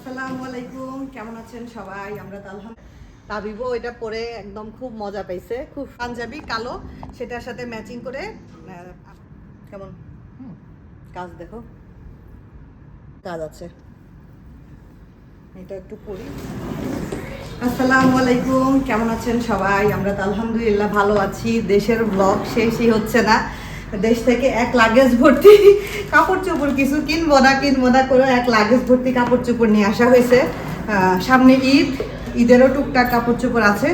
আসসালামু আলাইকুম। কেমন আছেন সবাই? আমরা তো আলহামদুলিল্লাহ। তাবিবও এটা পরে একদম খুব মজা পাইছে। খুব পাঞ্জাবি কালো। সেটার সাথে ম্যাচিং করে কেমন? কাজ দেখো। কাজ আছে। এটা একটু পরি। আসসালামু আলাইকুম। কেমন আছেন সবাই? আমরা তো আলহামদুলিল্লাহ ভালো আছি। দেশের ব্লগ শেষই হচ্ছে না। দেশ থেকে এক লাগেজ ভর্তি কাপড় চোপড় কিছু কিনবো না কিনবো না করে এক লাগেজ ভর্তি কাপড় চোপড় নিয়ে আসা হয়েছে। সামনে ঈদ, ঈদেরও টুকটাক কাপড় চোপড় আছে।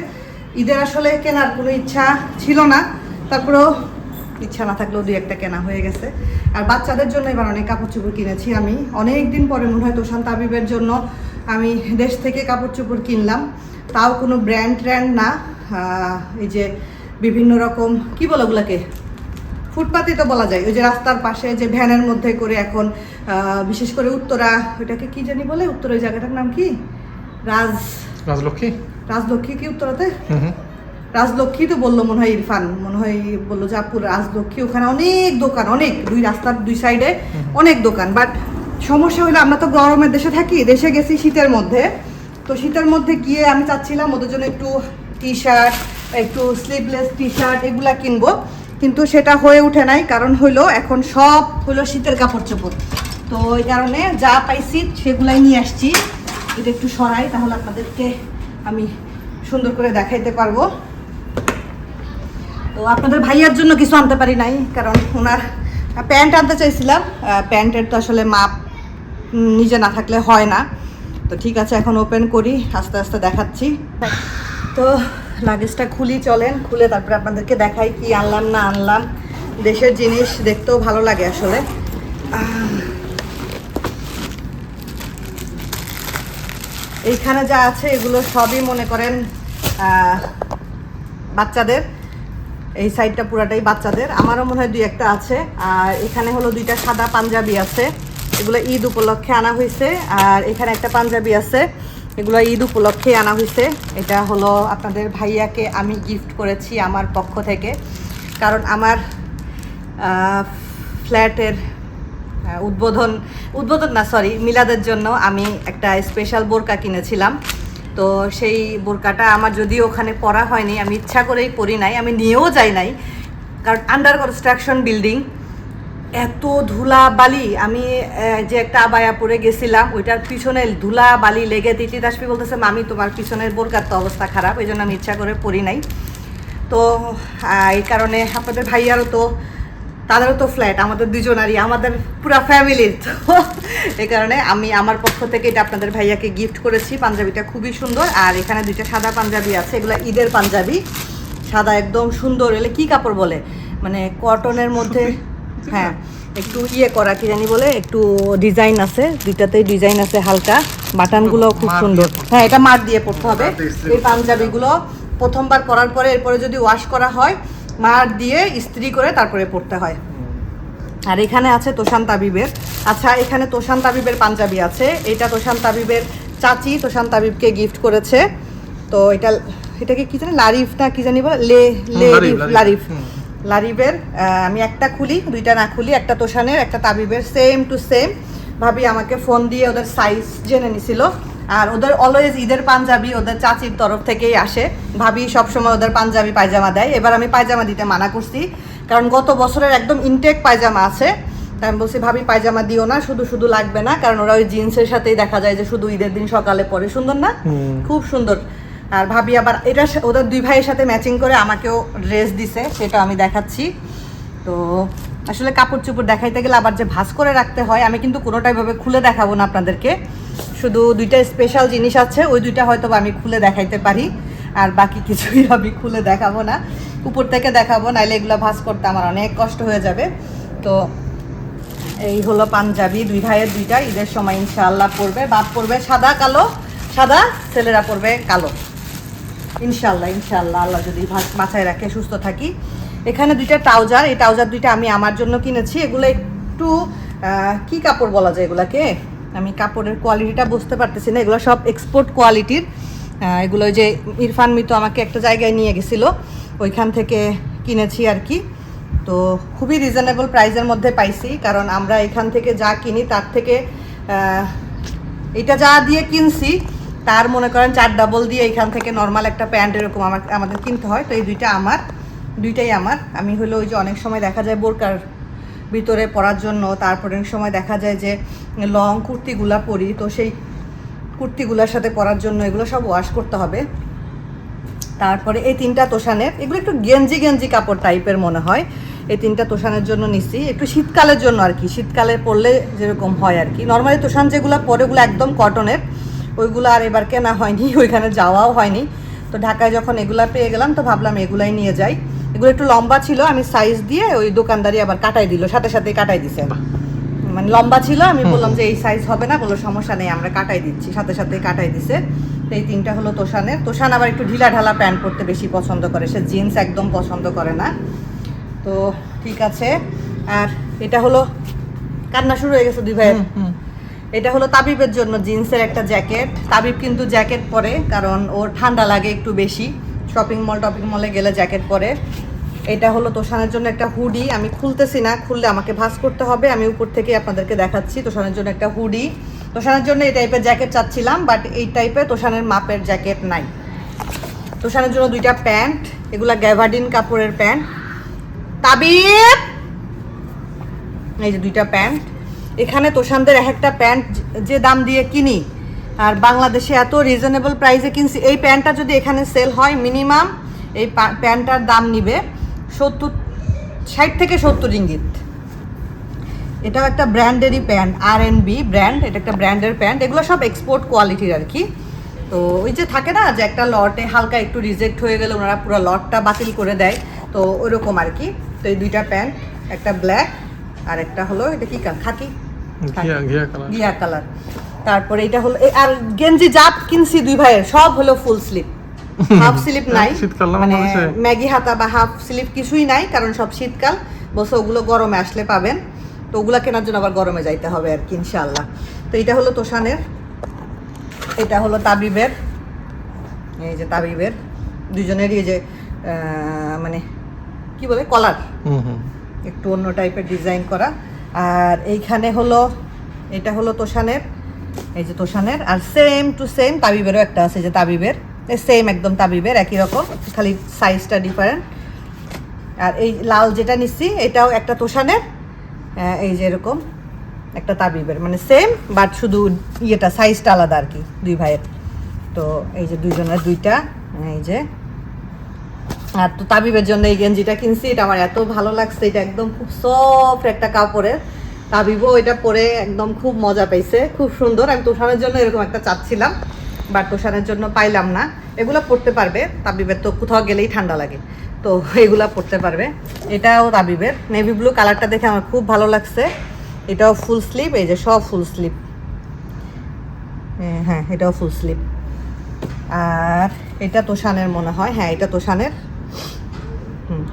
ঈদের আসলে কেনার কোনো ইচ্ছা ছিল না। তারপরেও ইচ্ছা না থাকলেও দুই একটা কেনা হয়ে গেছে। আর বাচ্চাদের জন্য এবার অনেক কাপড় চোপড় কিনেছি আমি। অনেক দিন পরে মনে হয় তোষান তাবিবের জন্য আমি দেশ থেকে কাপড় চোপড় কিনলাম। তাও কোনো ব্র্যান্ড ট্র্যান্ড না এই যে বিভিন্ন রকম, কি বলো ওগুলাকে? ফুটপাতে তো বলা যায় ওই যে রাস্তার পাশে যে ভ্যানের মধ্যে করে এখন বিশেষ করে উত্তরা ওটাকে কি জানি বলে উত্তরা ওই জায়গাটার নাম কি? রাজ রাজলক্ষ্মী? রাজলক্ষ্মী কি উত্তরাতে? রাজলক্ষ্মী তো বলল মনে হয় ইরফান মনে হয় বলল যে আপুর রাজলক্ষ্মী ওখানে অনেক দোকান অনেক দুই রাস্তার দুই সাইডে অনেক দোকান বাট সমস্যা হলো আমরা তো গরমের দেশে থাকি দেশে গেছি শীতের মধ্যে তো শীতের মধ্যে গিয়ে আমি চাচ্ছিলাম ওদের জন্য একটু টি শার্ট একটু স্লিভলেস টি শার্ট এগুলা কিনবো কিন্তু সেটা হয়ে ওঠে নাই, কারণ হইল এখন সব হলো শীতের কাপড় চোপড় তো এই কারণে যা পাইছি সেগুলাই নিয়ে আসছি। এটা একটু সরাই, তাহলে আপনাদেরকে আমি সুন্দর করে দেখাইতে পারব। তো আপনাদের ভাইয়ার জন্য কিছু আনতে পারি নাই, কারণ ওনার প্যান্ট আনতে চাইছিলাম। প্যান্টের তো আসলে মাপ নিজে না থাকলে হয় না। তো ঠিক আছে, এখন ওপেন করি, আস্তে আস্তে দেখাচ্ছি। তো লাগেজটা খুলি চলেন, খুলে তারপরে আপনাদেরকে দেখাই কি আনলাম না আনলাম। দেশের জিনিস দেখতেও ভালো লাগে আসলে। এইখানে যা আছে এগুলো সবই মনে করেন বাচ্চাদের। এই সাইডটা পুরাটাই বাচ্চাদের। আমারও মনে হয় দুই একটা আছে। আর এখানে হলো দুইটা সাদা পাঞ্জাবি আছে। এগুলো ঈদ উপলক্ষে আনা হয়েছে। আর এখানে একটা পাঞ্জাবি আছে। এগুলো ঈদ উপলক্ষে আনা হয়েছে। এটা হলো আপনাদের ভাইয়াকে আমি গিফট করেছি আমার পক্ষ থেকে। কারণ আমার ফ্ল্যাটের উদ্বোধন উদ্বোধন না সরি মিলাদের জন্য আমি একটা স্পেশাল বোরকা কিনেছিলাম। তো সেই বোরকাটা আমার যদিও ওখানে পরা হয়নি, আমি ইচ্ছা করেই পরি নাই, আমি নিয়েও যাই নাই। কারণ আন্ডার কনস্ট্রাকশন বিল্ডিং এত ধুলা বালি আমি যে একটা আবায়া পরে গেছিলাম, ওইটার পিছনে ধুলা বালি লেগে তিতলি দাসপি বলতেছে, মামি, তোমার পিছনের বোরকার তো অবস্থা খারাপ এই জন্য আমি ইচ্ছা করে পরি নাই। তো এই কারণে আপনাদের ভাইয়ারও তো, তাদেরও তো ফ্ল্যাট আমাদের দুজনারই, আমাদের পুরা ফ্যামিলির তো। এই কারণে আমি আমার পক্ষ থেকে এটা আপনাদের ভাইয়াকে গিফট করেছি, পাঞ্জাবিটা খুবই সুন্দর, আর এখানে দুইটা সাদা পাঞ্জাবি আছে, এগুলো ঈদের পাঞ্জাবি। সাদা একদম সুন্দর, এলে কি কাপড় বলে? মানে কটনের মধ্যে হ্যাঁ একটু ইয়ে করা কি জানি বলে একটু ডিজাইন আছে দুইটাতেই ডিজাইন আছে হালকা। বাটনগুলো খুব সুন্দর। হ্যাঁ এটা মার দিয়ে পড়তে হবে। এই পাঞ্জাবিগুলো প্রথমবার পরার পরে এরপরে যদি ওয়াশ করা হয় মার দিয়ে ইস্ত্রি করে তারপরে পরতে হয়। আর এখানে আছে তোষান তাবিবের। আচ্ছা এখানে তোষান তাবিবের পাঞ্জাবি আছে। এটা তোষান তাবিবের চাচি তোষান তাবিবকে গিফট করেছে। তো এটা এটাকে কি জানি লারিফ না কি জানি বলে? লে লে লারিফ, লারিফ। লারিবের আমি একটা খুলি দুইটা না খুলি একটা তোষানের একটা তাবিবের সেম টু সেম ভাবি আমাকে ফোন দিয়ে ওদের সাইজ জেনে নিছিল। আর ওদের অলওয়েজ ঈদের পাঞ্জাবি ওদের চাচির তরফ থেকেই আসে। ভাবি সবসময় ওদের পাঞ্জাবি পায়জামা দেয়। এবার আমি পায়জামা দিতে মানা করছি। কারণ গত বছরের একদম ইনটেক পায়জামা আছে। তাই আমি বলছি ভাবি পায়জামা দিও না শুধু শুধু লাগবে না। কারণ ওরা ওই জিন্সের সাথেই দেখা যায় যে শুধু ঈদের দিন সকালে পরে। সুন্দর না। খুব সুন্দর। আর ভাবি আবার এটা ওদের দুই ভাইয়ের সাথে ম্যাচিং করে আমাকেও ড্রেস দিছে, সেটা আমি দেখাচ্ছি। তো আসলে কাপড় চোপড় দেখাইতে গেলে আবার যে ভাঁজ করে রাখতে হয়, আমি কিন্তু কোনোটাই ভাবে খুলে দেখাবো না আপনাদেরকে। শুধু দুইটা স্পেশাল জিনিস আছে, ওই দুইটা হয়তো আমি খুলে দেখাইতে পারি, আর বাকি কিছুই আমি খুলে দেখাবো না। উপর থেকে দেখাবো, নাইলে এগুলো ভাঁজ করতে আমার অনেক কষ্ট হয়ে যাবে। তো এই হলো পাঞ্জাবি, দুই ভাইয়ের দুইটা, ঈদের সময় ইনশাআল্লাহ পরবে, বাপ পরবে সাদা, কালো, সাদা, ছেলেরা পরবে কালো। ইনশাল্লাহ ইনশাল্লাহ, আল্লাহ যদি বাঁচায় রাখে, সুস্থ থাকি। এখানে দুইটা ট্রাউজার, এই ট্রাউজার দুইটা আমি আমার জন্য কিনেছি। এগুলো একটু কি কাপড় বলা যায় এগুলাকে? আমি কাপড়ের কোয়ালিটিটা বুঝতে পারতেছি না। এগুলো সব এক্সপোর্ট কোয়ালিটির এগুলো যে ইরফান মিতো আমাকে একটা জায়গায় নিয়ে গেছিল। ওইখান থেকে কিনেছি আর কি। তো খুবই রিজনেবল প্রাইসের মধ্যে পাইছি। কারণ আমরা এখান থেকে যা কিনি, তার থেকে এটা যা দিয়ে কিনছি তার মনে করেন চার ডাবল দিয়ে এখান থেকে নর্মাল একটা প্যান্ট এরকম আমার, আমাদের কিনতে হয়। তো এই দুইটা আমার, দুইটাই আমার। আমি হলো ওই যে অনেক সময় দেখা যায় বোরকার ভিতরে পরার জন্য, তারপরে অনেক সময় দেখা যায় যে লং কুর্তিগুলা পরি, তো সেই কুর্তিগুলোর সাথে পরার জন্য এগুলো সব ওয়াশ করতে হবে। তারপরে এই তিনটা তোষানের, এগুলো একটু গেঞ্জি গেঞ্জি কাপড় টাইপের মনে হয়। এই তিনটা তোষানের জন্য নিচ্ছি একটু শীতকালের জন্য আর কি। শীতকালে পরলে যেরকম হয় আর কি। নর্মালি তোষান যেগুলো পরে ওগুলো একদম কটনের ওইগুলো আর এবার কেনা হয়নি ওইখানে যাওয়াও হয়নি। তো ঢাকায় যখন এগুলা পেয়ে গেলাম তো ভাবলাম এগুলাই নিয়ে যাই। এগুলো একটু লম্বা ছিল আমি সাইজ দিয়ে ওই দোকানদারি আবার কাটাই দিল সাথে সাথে কাটাই দিছে। মানে লম্বা ছিল আমি বললাম যে এই সাইজ হবে না বলল সমস্যা নেই আমরা কাটাই দিচ্ছি সাথে সাথে কাটাই দিছে। তো এই তিনটা হলো তোষানের। তোষান আবার একটু ঢিলা ঢালা প্যান্ট পরতে বেশি পছন্দ করে সে জিন্স একদম পছন্দ করে না। তো ঠিক আছে আর এটা হলো কান্না শুরু হয়ে গেছে দুই ভাইয়ের। এটা হলো তাবিবের জন্য জিন্সের একটা জ্যাকেট। তাবিব কিন্তু জ্যাকেট পরে, কারণ ওর ঠান্ডা লাগে একটু বেশি। শপিং মল টপিং মলে গেলে জ্যাকেট পরে। এটা হলো তোষানের জন্য একটা হুডি। আমি খুলতেছি না, খুললে আমাকে ভাঁজ করতে হবে। আমি উপর থেকে আপনাদেরকে দেখাচ্ছি তোষানের জন্য একটা হুডি। তোষানের জন্য এই টাইপের জ্যাকেট চাচ্ছিলাম বাট এই টাইপের তোষানের মাপের জ্যাকেট নাই। তোষানের জন্য দুইটা প্যান্ট, এগুলা গ্যাভাডিন কাপড়ের প্যান্ট। তাবিব! এই যে দুইটা প্যান্ট। এখানে তোষানদের এক একটা প্যান্ট যে দাম দিয়ে কিনি, আর বাংলাদেশে এত রিজনেবল প্রাইসে কিনছি, এই প্যান্টটা যদি এখানে সেল হয় মিনিমাম এই প্যান্টটার দাম নিবে সত্তর, ষাট থেকে সত্তর ইঙ্গিত এটাও একটা ব্র্যান্ডেরই প্যান্ট আর এন বি ব্র্যান্ড এটা একটা ব্র্যান্ডের প্যান্ট, এগুলো সব এক্সপোর্ট কোয়ালিটির আর কি। তো ওই যে থাকে না যে একটা লটে হালকা একটু রিজেক্ট হয়ে গেলে ওনারা পুরো লটটা বাতিল করে দেয়, তো ওইরকম আর কি। তো এই দুইটা প্যান্ট, একটা ব্ল্যাক আর একটা হলো, এটা কি খাকি? ঘিয়া কালার তারপরে এটা হলো আর গেঞ্জি কিনছি দুই ভাইয়ের সব হলো ফুল স্লিপ হাফ স্লিপ নাই। মানে ম্যাগি হাতা বা হাফ স্লিপ কিছুই নাই কারণ সব শীতকাল। বসে ওগুলো গরমে আসলে পাবেন। তো ওগুলা কেনার জন্য আবার গরমে যাইতে হবে আর কি ইনশাল্লাহ তো এটা হলো তোষানের। এটা হলো তাবিবের। এই যে তাবিবের। দুজনেরই এই যে মানে কি বলে? কলার। হুম হুম। একটু অন্য টাইপের ডিজাইন করা। আর এইখানে হলো, এটা হলো তোষানের, এই যে তোষানের, আর সেম টু সেম তাবিবেরও একটা আছে যে তাবিবের। সেম একদম তাবিবের, একই রকম, খালি সাইজটা ডিফারেন্ট আর এই লাল যেটা নিচ্ছি, এটাও একটা তোষানের এই যে এরকম একটা তাবিবের। মানে সেম বাট শুধু ইয়েটা সাইজটা আলাদা আর কি, দুই ভাইয়ের। তো এই যে দুইজনের দুইটা, এই যে আর তো তাবিবের জন্য এই গেঞ্জিটা কিনছি, এটা আমার এত ভালো লাগছে, এটা একদম খুব সফট একটা কাপড়ের। তাবিবও এটা পরে একদম খুব মজা পাইছে, খুব সুন্দর। আমি তোষানের জন্য এরকম একটা চাচ্ছিলাম বাট তোষানের জন্য পাইলাম না। এগুলো পরতে পারবে, তাবিবের তো কোথাও গেলেই ঠান্ডা লাগে। তো এগুলা পরতে পারবে। এটাও তাবিবের। নেভি ব্লু কালারটা দেখে আমার খুব ভালো লাগছে। এটাও ফুল স্লিপ এই যে সব ফুল স্লিপ হ্যাঁ এটাও ফুল স্লিপ আর এটা তোষানের মনে হয়। হ্যাঁ এটা তোষানের।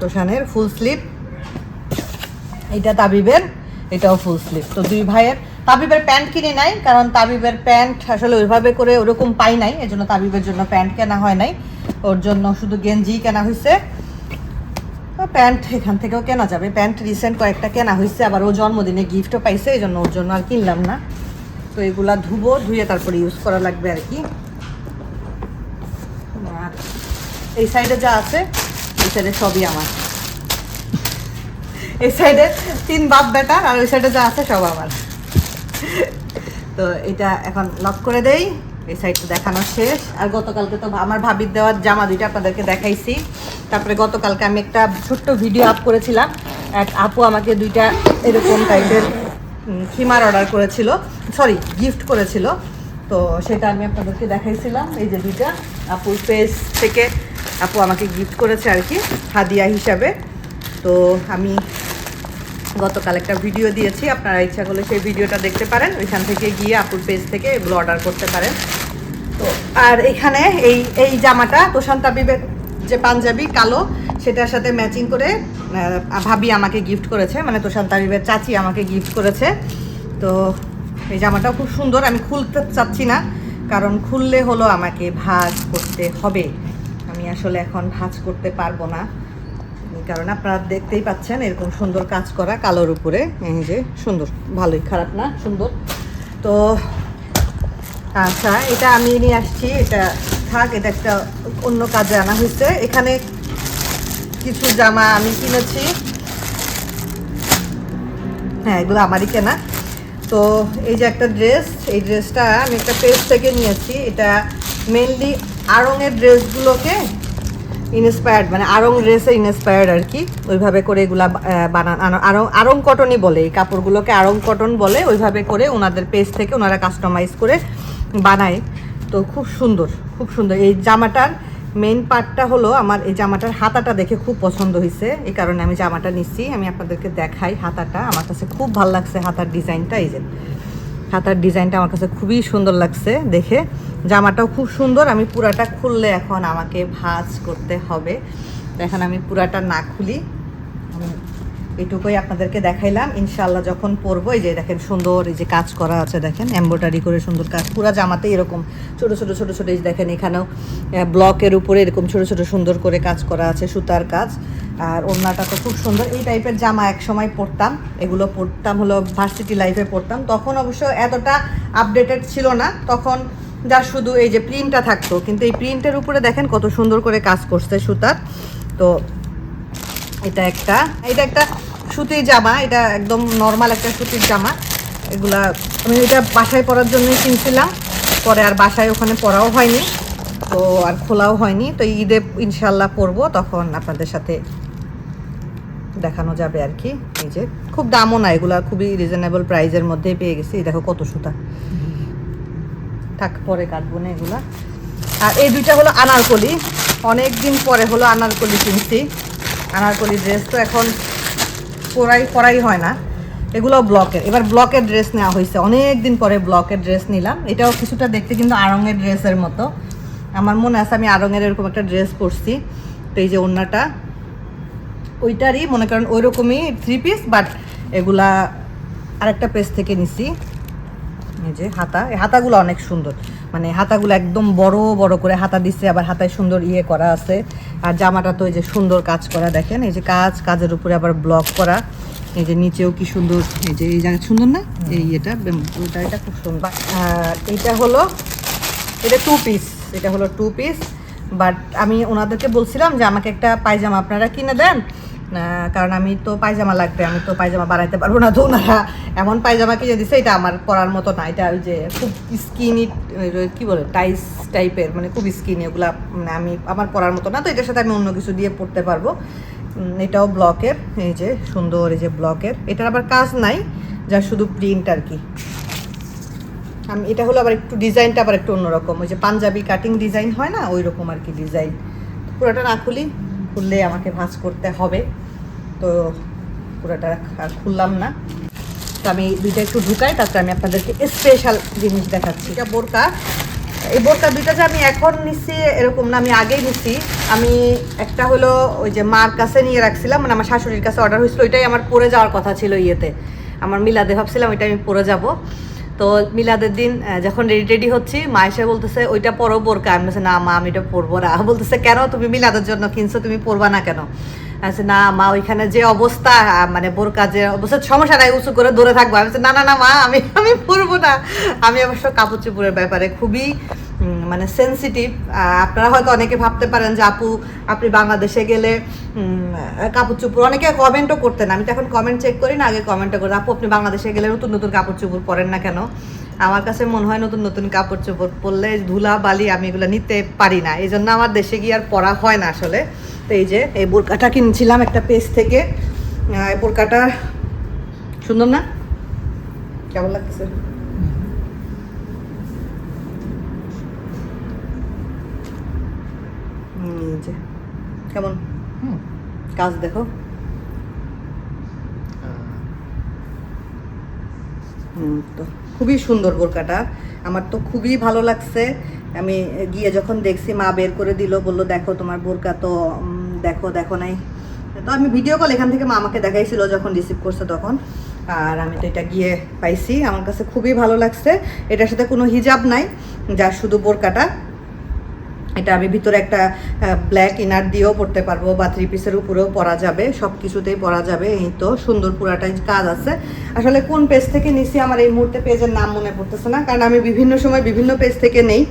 তোষানের ফুল স্লিপ এটা তাবিবের, এটাও ফুল স্লিপ তো দুই ভাইয়ের, তাবিবের প্যান্ট কিনে নাই, কারণ তাবিবের প্যান্ট আসলে ওইভাবে করে ওরকম পাই নাই, এজন্য তাবিবের জন্য প্যান্ট কেনা হয় নাই। ওর জন্য শুধু গেঞ্জি কেনা হয়েছে প্যান্ট এখান থেকেও কেনা যাবে। প্যান্ট রিসেন্ট কয়েকটা কেনা হয়েছে আবার ও জন্মদিনে গিফটও পাইছে এই জন্য ওর জন্য আর কিনলাম না। তো এগুলা ধুবো, ধুয়ে তারপরে ইউজ করা লাগবে আর কি। আর এই সাইডে যা আছে সাইডে সবই আমার। এই সাইডে তিন বাপ বেটা আর ওই সাইডে যা আছে সব আমার। তো এটা এখন লক করে দেই, এই সাইডটা দেখানো শেষ। আর গতকালকে তো আমার ভাবির দেওয়ার জামা দুইটা আপনাদেরকে দেখাইছি। তারপরে গতকালকে আমি একটা ছোট্ট ভিডিও আপ করেছিলাম। এক আপু আমাকে দুইটা এরকম টাইপের খিমার অর্ডার করেছিল। সরি গিফট করেছিল। তো সেটা আমি আপনাদেরকে দেখাইছিলাম। এই যে দুইটা আপুর পেজ থেকে আপু আমাকে গিফট করেছে আর কি, হাদিয়া হিসাবে। তো আমি গতকাল একটা ভিডিও দিয়েছি, আপনারা ইচ্ছা করলে সেই ভিডিওটা দেখতে পারেন। ওইখান থেকে গিয়ে আপুর পেজ থেকে এগুলো অর্ডার করতে পারেন। তো, আর এখানে এই এই জামাটা তোষান তাবিবের যে পাঞ্জাবি কালো, সেটার সাথে ম্যাচিং করে ভাবি আমাকে গিফট করেছে। মানে তোষান তাবিবের চাচি আমাকে গিফট করেছে। তো এই জামাটাও খুব সুন্দর। আমি খুলতে চাচ্ছি না, কারণ খুললে হলো আমাকে ভাঁজ করতে হবে। আমি আসলে এখন ভাঁজ করতে পারব না। কারণ আপনারা দেখতেই পাচ্ছেন এরকম সুন্দর কাজ করা কালোর উপরে। এই যে সুন্দর, ভালোই, খারাপ না, সুন্দর। তো আচ্ছা এটা আমি নিয়ে আসছি, এটা থাক, এটা একটা অন্য কাজে আনা হয়েছে। এখানে কিছু জামা আমি কিনেছি। হ্যাঁ এগুলো আমারই কেনা। তো এই যে একটা ড্রেস, এই ড্রেসটা আমি একটা পেজ থেকে নিয়েছি। এটা মেনলি আড়ংয়ের ড্রেসগুলোকে ইন্সপায়ার্ড মানে আড়ং ড্রেসে ইন্সপায়ার্ড আর কি, ওইভাবে করে এগুলা বানান আরং আড়ং কটনই বলে, এই কাপড়গুলোকে আড়ং কটন বলে, ওইভাবে করে ওনাদের পেজ থেকে ওনারা কাস্টমাইজ করে বানায়। তো খুব সুন্দর খুব সুন্দর। এই জামাটার মেন পার্টটা হলো আমার, এই জামাটার হাতাটা দেখে খুব পছন্দ হয়েছে এই কারণে আমি জামাটা নিচ্ছি, আমি আপনাদেরকে দেখাই হাতাটা। আমার কাছে খুব ভালো লাগছে হাতার ডিজাইনটা এই যে। হাতার ডিজাইনটা আমার কাছে খুবই সুন্দর লাগছে দেখে। জামাটাও খুব সুন্দর, আমি পুরাটা খুললে এখন আমাকে ভাজ করতে হবে। এখন আমি পুরাটা না খুলি। এটুকুই আপনাদেরকে দেখাইলাম। ইনশাল্লাহ যখন পরবো, এই যে দেখেন সুন্দর এই যে কাজ করা আছে, দেখেন এমব্রয়ডারি করে সুন্দর কাজ, পুরো জামাতে এরকম। ছোট ছোট ছোট ছোট, এই দেখেন এখানেও ব্লকের উপরে এরকম ছোট ছোট, সুন্দর করে কাজ করা আছে, সুতার কাজ। আর ওড়নাটা তো খুব সুন্দর। এই টাইপের জামা এক সময় পরতাম, এগুলো পরতাম, হলো ভার্সিটি লাইফে পরতাম। তখন অবশ্য এতটা আপডেটেড ছিল না। তখন যা শুধু এই যে প্রিন্টটা থাকতো, কিন্তু এই প্রিন্টের উপরে দেখেন কত সুন্দর করে কাজ করছে সুতার। তো এটা একটা এটা একটা সুতির জামা, এটা একদম নর্মাল একটা সুতির জামা। এগুলা আমি এটা বাসায় পরার জন্যই কিনছিলাম। পরে আর বাসায় ওখানে পরাও হয়নি, তো আর খোলাও হয়নি। তো ঈদে ইনশাল্লাহ পরবো, তখন আপনাদের সাথে দেখানো যাবে আর কি। এই যে, খুব দামও না, এগুলা খুবই রিজনেবল প্রাইজের মধ্যেই পেয়ে গেছি। দেখো কত সুতা। থাক, পরে কাটবো না এগুলা। আর এই দুইটা হলো আনারকলি। অনেক দিন পরে হলো আনারকলি কিনছি। আনারকলি ড্রেস তো এখন পরাই পরাই হয় না। এগুলো ব্লকের এবার ব্লকের ড্রেস নেওয়া হয়েছে। অনেক দিন পরে ব্লকের ড্রেস নিলাম। এটাও কিছুটা দেখতে কিন্তু আড়ঙের ড্রেসের মতো। আমার মনে আছে আমি আড়ঙের এরকম একটা ড্রেস পরছি। তো এই যে ওড়নাটা, ওইটারই মনে করেন ওই রকমই থ্রি পিস বাট এগুলা আরেকটা পেজ থেকে নিছি। এই যে হাতা। এই হাতাগুলো অনেক সুন্দর। মানে হাতাগুলো একদম বড় বড় করে হাতা দিচ্ছে আবার হাতায় সুন্দর ইয়ে করা আছে। আর জামাটা তো এই যে সুন্দর কাজ করা, দেখেন, এই যে কাজ, কাজের উপরে আবার ব্লক করা। এই যে নিচেও কি সুন্দর, এই যে এই জায়গা সুন্দর না? এই এটা ওইটা এটা খুব সুন্দর। আর এইটা হলো, এটা টু পিস এটা হলো টু পিস বাট আমি ওনাদেরকে বলছিলাম যে আমাকে একটা পায়জামা আপনারা কিনে দেন কারণ আমি তো পায়জামা লাগবে, আমি তো পায়জামা বানাইতে পারব না। তো ওনারা এমন পায়জামা কিনে দিছে, এটা আমার পরার মতো না। এটা ওই যে খুব স্কিনি কি বলে টাইস টাইপের মানে খুব স্কিনি ওগুলা মানে আমি আমার পরার মতো না। তো এটার সাথে আমি অন্য কিছু দিয়ে পরতে পারব। এটাও ব্লকের এই যে সুন্দর, এই যে ব্লকের এটার আবার কাজ নাই যা শুধু প্রিন্ট আর কি। আমি, এটা হলো আবার একটু ডিজাইনটা আবার একটু অন্যরকম। ওই যে পাঞ্জাবি কাটিং ডিজাইন হয় না ওই রকম আর কি ডিজাইন পুরোটা না খুলি খুললে আমাকে ভাঁজ করতে হবে। তো পুরোটা আর খুললাম না। তো আমি দুইটা একটু ঢুকাই তারপরে আমি আপনাদেরকে স্পেশাল জিনিস দেখাচ্ছি। এটা বোরকা। এই বোরকা দুইটা যে আমি এখন নিচ্ছি এরকম না আমি আগেই নিচ্ছি আমি একটা হলো ওই যে মার কাছে নিয়ে রাখছিলাম মানে আমার শাশুড়ির কাছে অর্ডার হয়েছিল ওইটাই আমার পরে যাওয়ার কথা ছিল ইয়েতে। আমার মিলাদে ভাবছিলাম ওইটা আমি পরে যাব। তো মিলাদের দিন যখন রেডি রেডি হচ্ছি, মা এসে বলতেছে, ওইটা পরো বোরকা। আমি বলছি, না, মা, আমি এটা পরবো না। বলতেছে, কেন? তুমি মিলাদের জন্য কিনছো, তুমি পরবা না কেন? না, মা, ওইখানে যে অবস্থা মানে বোরকা যে অবস্থা, সমস্যা নাই, উঁচু করে ধরে থাকব। আমি না না না, মা, আমি আমি পরবো না। আমি অবশ্য কাপড় চোপড়ের ব্যাপারে খুবই মানে সেন্সিটিভ আপনারা হয়তো অনেকে ভাবতে পারেন যে আপু, আপনি বাংলাদেশে গেলে কাপড় চোপড়, অনেকে কমেন্টও করতেন। আমি তো এখন কমেন্ট চেক করি না, আগে কমেন্টও করি, আপু, আপনি বাংলাদেশে গেলে নতুন নতুন কাপড় চোপড় পরেন না কেন? আমার কাছে মনে হয় নতুন নতুন কাপড় চোপড় পরলে ধুলা, বালি, আমি এগুলো নিতে পারি না। এই জন্য আমার দেশে গিয়ে আর পরা হয় না আসলে। তো এই যে, এই বোরকাটা কিনছিলাম একটা পেজ থেকে। এই বোরকাটা, সুন্দর না? কেমন লাগছে যে কেমন? কাজ দেখো। তো খুবই সুন্দর বোরকাটা। আমার তো খুবই ভালো লাগছে। আমি গিয়ে যখন দেখছি মা বের করে দিল বলল দেখো তোমার বোরকা তো দেখো দেখো নাই। তো আমি ভিডিও কল এখান থেকে মা আমাকে দেখাইছিল যখন রিসিভ করছে তখন। আর আমি তো এটা গিয়ে পাইছি। আমার কাছে খুবই ভালো লাগছে। এটার সাথে কোনো হিজাব নাই যা শুধু বোরকাটা। এটা আমি ভিতরে একটা ব্ল্যাক ইনার দিয়েও পরতে পারব বা থ্রি পিসের উপরেও পরা যাবে সব কিছুতেই পরা যাবে, এই তো, সুন্দর পুরাটাই কাজ আছে। আসলে কোন পেজ থেকে নিছি আমার এই মুহূর্তে পেজের নাম মনে পড়তেছে না, কারণ আমি বিভিন্ন সময় বিভিন্ন পেজ থেকে নেই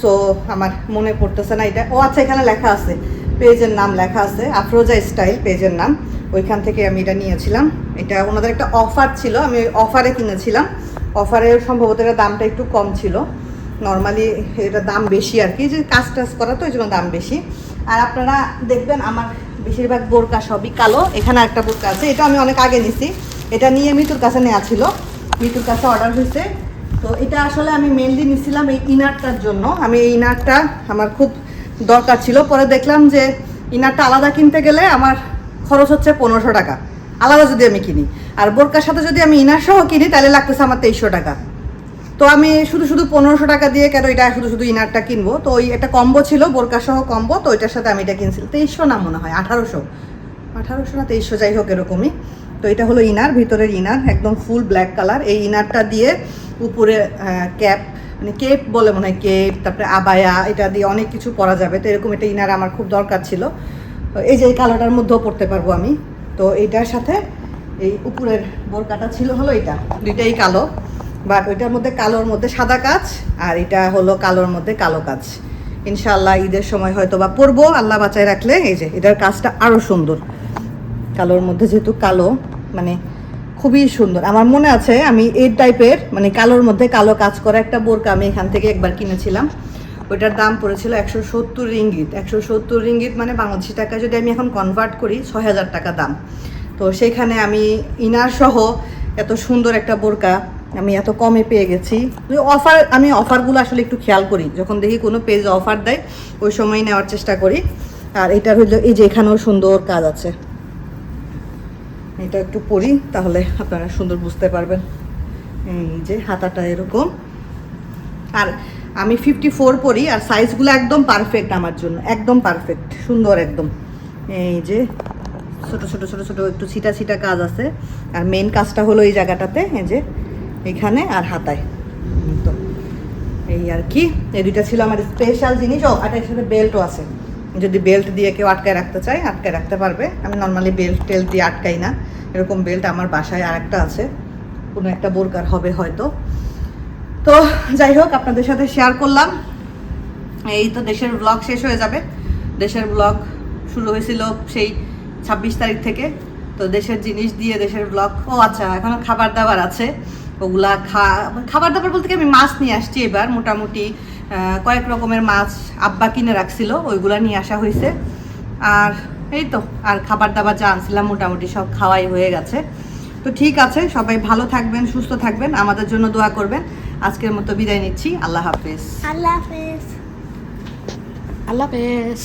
সো আমার মনে পড়তেছে না এটা। ও আচ্ছা এখানে লেখা আছে, পেজের নাম লেখা আছে আফরোজা স্টাইল পেজের নাম, ওইখান থেকে আমি এটা নিয়েছিলাম। এটা ওনাদের একটা অফার ছিল, আমি অফারে কিনেছিলাম। অফারের সম্ভবত এটা দামটা একটু কম ছিল। নর্মালি এটা দাম বেশি আর কি যে কাজ টাজ করা তো ওই জন্য দাম বেশি। আর আপনারা দেখবেন আমার বেশিরভাগ বোরকা সবই কালো, এখানে একটা বোরকা আছে, এটা আমি অনেক আগে নিছি। এটা নিয়ে মিতুর কাছে নেওয়া ছিল, মিতুর কাছে অর্ডার হয়েছে। তো এটা আসলে আমি মেনলি নিছিলাম এই ইনারটার জন্য। আমি এই ইনারটা আমার খুব দরকার ছিল, পরে দেখলাম যে ইনারটা আলাদা কিনতে গেলে আমার খরচ হচ্ছে পনেরোশো টাকা। আলাদা যদি আমি কিনি। আর বোরকার সাথে যদি আমি ইনার সহ কিনি, তাহলে লাগতেছে আমার তেইশশো টাকা। তো আমি শুধু শুধু পনেরোশো টাকা দিয়ে কেন এটা শুধু শুধু ইনারটা কিনবো? তো ওই একটা কম্বো ছিল বোরকা সহ কম্বো, তো ওইটার সাথে আমি এটা কিনছিলাম। তেইশশো না মনে হয়, আঠারোশো। আঠারোশো না তেইশশো, যাই হোক এরকমই। তো এটা হলো ইনার, ভিতরের ইনার, একদম ফুল ব্ল্যাক কালার। এই ইনারটা দিয়ে উপরে ক্যাপ মানে কেপ বলে মনে হয়, কেপ, তারপরে আবায়া, এটা দিয়ে অনেক কিছু পরা যাবে। তো এরকম একটা ইনার আমার খুব দরকার ছিল। এই যে এই কালোটার মধ্যেও পরতে পারব আমি। তো এইটার সাথে এই উপরের বোরকাটা ছিল হলো এটা, দুইটাই কালো। বাট ওইটার মধ্যে কালোর মধ্যে সাদা কাজ, আর এটা হলো কালোর মধ্যে কালো কাজ। ইনশাল্লাহ ঈদের সময় হয়তো বা পরবো, আল্লাহ বাঁচায় রাখলে, এই যে, এটার কাজটা আরও সুন্দর। কালোর মধ্যে যেহেতু কালো মানে খুবই সুন্দর। আমার মনে আছে, আমি এই টাইপের মানে কালোর মধ্যে কালো কাজ করা একটা বোরকা আমি এখান থেকে একবার কিনেছিলাম। ওইটার দাম পড়েছিল একশো সত্তর রিঙ্গিত। একশো সত্তর রিঙ্গিত মানে বাংলাদেশি টাকা যদি আমি এখন কনভার্ট করি, ছয় হাজার টাকা দাম। তো সেখানে আমি ইনার সহ এত সুন্দর একটা বোরকা আমি এত কমে পেয়ে গেছি। অফার আমি অফারগুলো আসলে একটু খেয়াল করি। যখন দেখি কোনো পেজ অফার দেয়, ওই সময় নেওয়ার চেষ্টা করি। আর এটার হইল, এই যে এখানেও সুন্দর কাজ আছে। এটা একটু পরি তাহলে আপনারা সুন্দর বুঝতে পারবেন। এই যে হাতাটা এরকম। আর আমি ফিফটি ফোর পরি আর সাইজগুলো একদম পারফেক্ট আমার জন্য। একদম পারফেক্ট সুন্দর একদম। এই যে ছোট ছোট ছোট ছোট একটু ছিটা ছিটা কাজ আছে। আর মেন কাজটা হলো এই জায়গাটাতে, এই যে এখানে আর হাতায়। তো এই আর কি, এই দুইটা ছিল আমার স্পেশাল জিনিস। ও, আর এর সাথে বেল্টও আছে। যদি বেল্ট দিয়ে কেউ আটকায় রাখতে চায়, আটকায় রাখতে পারবে। আমি নর্মালি বেল্ট টেল্ট দিয়ে আটকাই না। এরকম বেল্ট আমার বাসায় আর একটা আছে। কোনো একটা বোরকার হবে হয়তো। তো যাই হোক, আপনাদের সাথে শেয়ার করলাম। এই তো দেশের ব্লগ শেষ হয়ে যাবে। দেশের ব্লগ শুরু হয়েছিল সেই ছাব্বিশ তারিখ থেকে। তো দেশের জিনিস দিয়ে দেশের ব্লগ ও আচ্ছা এখনও খাবার দাবার আছে। ওগুলা খা খাবার দাবার বলতে কি আমি মাছ নিয়ে আসছি এবার মোটামুটি কয়েক রকমের মাছ আব্বা কিনে রাখছিল ওইগুলা নিয়ে আসা হয়েছে আর এই তো আর খাবার দাবার যা আনছিলাম মোটামুটি সব খাওয়াই হয়ে গেছে। তো ঠিক আছে সবাই ভালো থাকবেন সুস্থ থাকবেন আমাদের জন্য দোয়া করবেন। আজকের মতো বিদায় নিচ্ছি আল্লাহ হাফেজ। আল্লাহ হাফেজ। আল্লাহ হাফেজ।